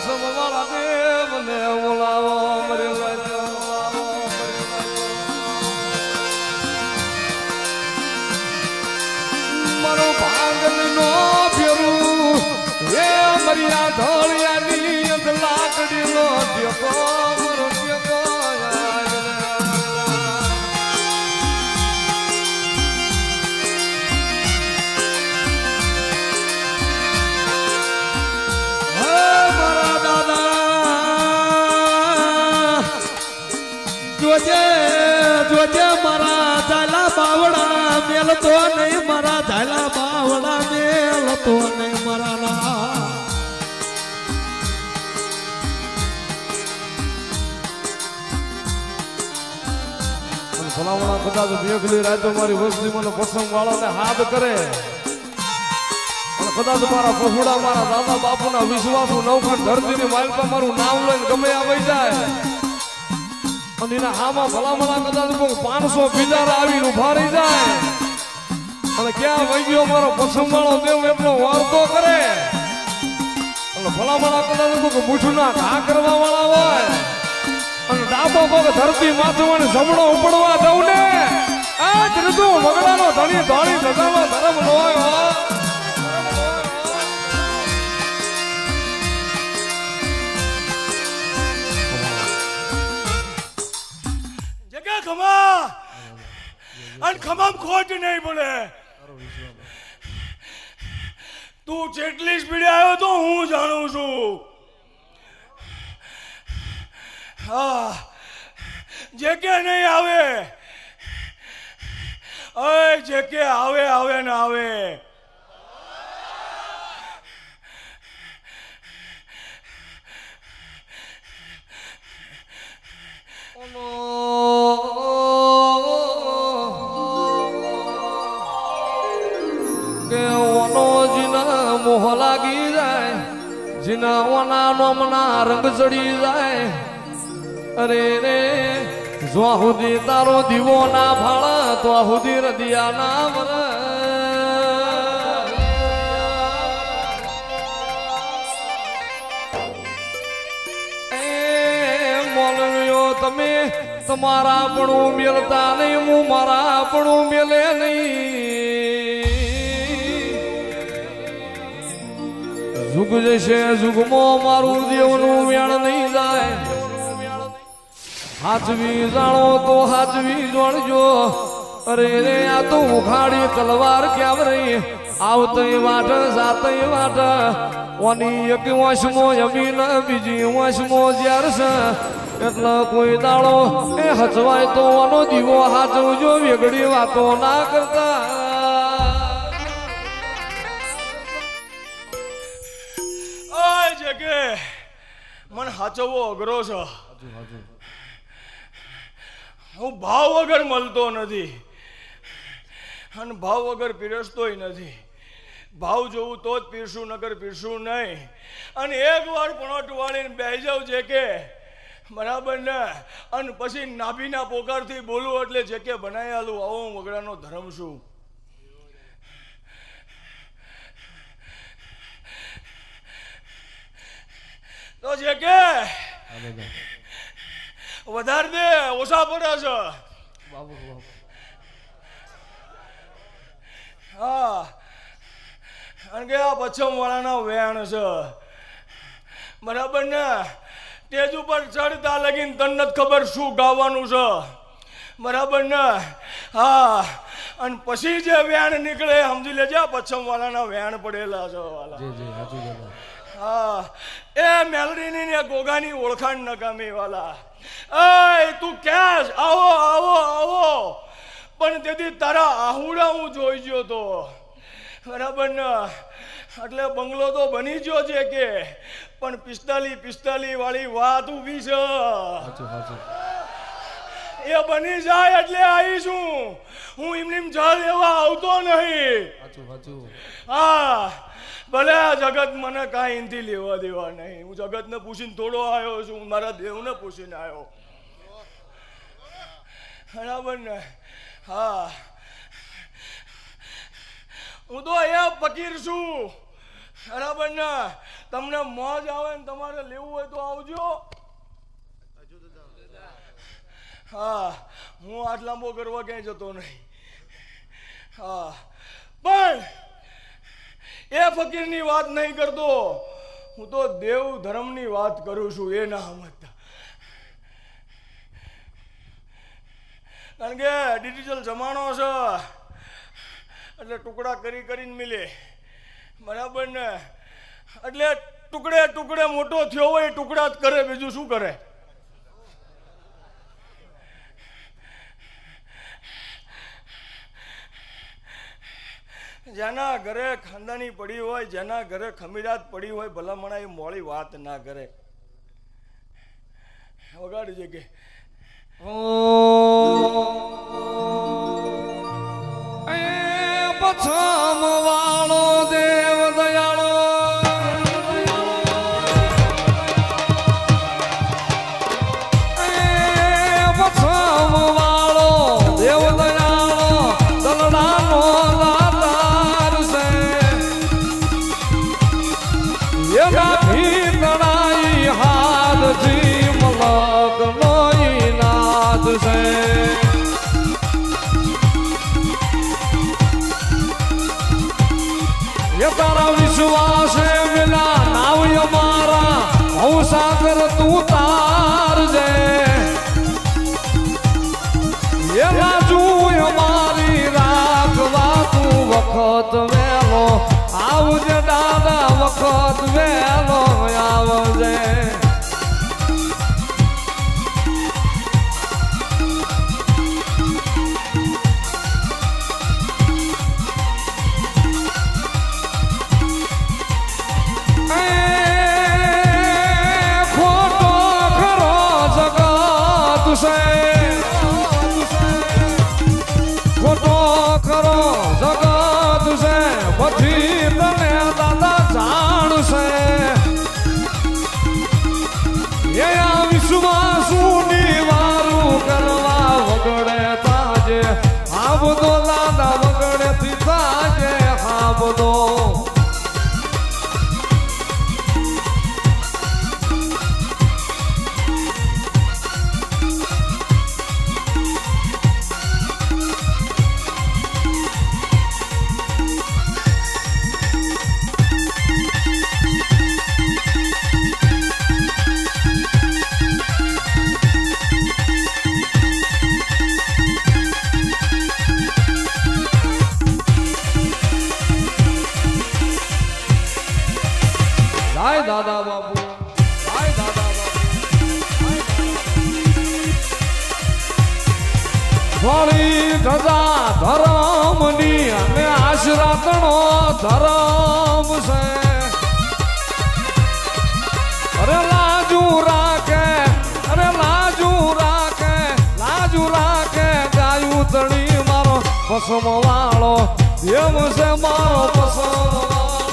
મને બોલાવો મરી મારો ભાગલ નો ફેરું એ મરિયા ઢોળિયાની લાકડી નો ટેકો જોજે જોજે મારા ઝાલા બાવડા મેલતો નહીં, મારા ઝાલા બાવડા મેલતો નહીં, મારા ભલામણા કદાચ મેઘલી રાતો મારી વસ્તી મને પ્રસંગ વાળાને હાથ કરે. કદાચ મારા પહોળા, મારા દાદા બાપુના વિશ્વાસનું નવખંડ ધરતીની માલકા મારું નામ લઈને ગમે આવી જાય. અને એના હામાં ભલામણા કદાચ કોઈ પાંચસો બિચારા આવીને ઊભા રહી જાય. અને ક્યાં વહી ગયો મારો પસંદ વાળો દેવ એટલો વાર્તો કરે? અને ભલામણા કદાચ કોઈ મૂઠુના ઘા કરવા વાળા હોય. અને ડાબો પગ ધરતી માથું જમણો ઉપડવા દઉં ને. આ જ ઋતુ મગડાનો ધણી ધોળી સજાનો ધર્મ નો અને ખમામ ખોટ નહીં બોલે. તું જેટલી સ્પીડે આવ્યો તો હું જાણું છું. હા. જે કે નહીં આવે. અય, જે કે આવે આવે ને આવે. જીના ઓના નોમના જાય. અરે રે તારો દીવો ના ભાળ, તો સુધી રદિયા ના મર. તમે તમારા પણ મેળતા નહીં, હું મારા પણ મેલે નહીં. જુગ જશે જુગમાં મારું દેવનું વેણ નહીં જાય. હાચવી જાણો તો હાચવી જોણજો. અરે રે, આ તો ઉખાડી તલવાર ક્યાં રહી? આવતી વાટ સાતય વાટ. ઓની એક વશમો જમીન બીજી વશમો જ્યાર છે એટલે કોઈ દાડો એ હચવાય તો ઓનો દીવો હાચવજો વેગળી વાતો ના કરતા. મને સાચવવો અઘરો છે. હું ભાવ વગર મળતો નથી. અને ભાવ વગર પીરસતોય નથી. ભાવ જોવું તો જ પીરસું નગર પીરસું નહીં. અને એક વાર પણોટ વાળીને બેસી જાવ જે કે બરાબર ને? અને પછી નાભીના પોકારથી બોલું એટલે જે કે બનાવી આલું આવો હું વગડાનો ધર્મ છું. તો જે કે વધારે દે ઓછા પડે છે હા અને કે આ પચ્છમ વાળાના વેણ છે બરાબર ને સ્ટેજ ઉપર ચડતા લગીને તને ખબર શું ગાવાનું છે બરાબર ને હા અને પછી જે વેણ નીકળે સમજી લેજે આ પશ્ચિમ વાળાના વેણ પડેલા છે વાલા હા. એ મેલડીની ને ગોગાની ઓળખાણ નકામી વાલા. અય, તું કેશ આવો આવો આવો. પણ તેથી તારા આહુડા હું જોઈ ગયો તો. બરાબર ને? એટલે બંગલો તો બની ગયો છે કે. પણ પિસ્તાલી પિસ્તાલી વાળી વાત ઊભી છે. એ બની જાય એટલે આવીશું હું. એમની જળ લેવા આવતો નહીં. હા ભલે આ જગત મને કાંઈ એનથી લેવા દેવા નહીં. હું જગતને પૂછીને થોડો આવ્યો છું હું મારા દેવને પૂછીને આવ્યો. બરાબર ને? હા. હું તો અહીંયા ફકીર છું. બરાબર ને? તમને મોજ આવે ને તમારે લેવું હોય તો આવજો. હા, હું હાથ લાંબો કરવા ક્યાંય જતો નહીં. હા, પણ એ ફકીરની વાત નહીં કરતો. હું તો દેવ ધર્મની વાત કરું છું, એ ના સમજતા. કારણ કે ડિજિટલ જમાનો છે, એટલે ટુકડા કરી કરીને મિલે. બરાબર ને? એટલે ટુકડે ટુકડે મોટો થયો હોય ટુકડા જ કરે, બીજું શું કરે? જેના ઘરે ખાનદાની પડી હોય, જેના ઘરે ખમીરાત પડી હોય, ભલામણા એ મોડી વાત ના કરે. વગાડી જગે ઓ. એ એના ભીતડાઈ દાદા બાપુ. જય દાદા થોડી ધજા ધરમની અને આશરાતણો ધરમ છે. અરે લાજુ રાખે, અરે લાજુ રાખે લાજુ રાખે ગાયું તણી મારો પસમ વાળો એમ છે મારો પસમ વાળો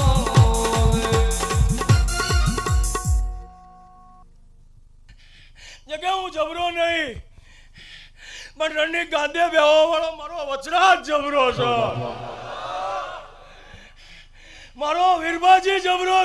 પણ રણની ગાંધે બેહવા વાળો મારો વચરાજ જબરો છે. મારો વીરબાજી જબરો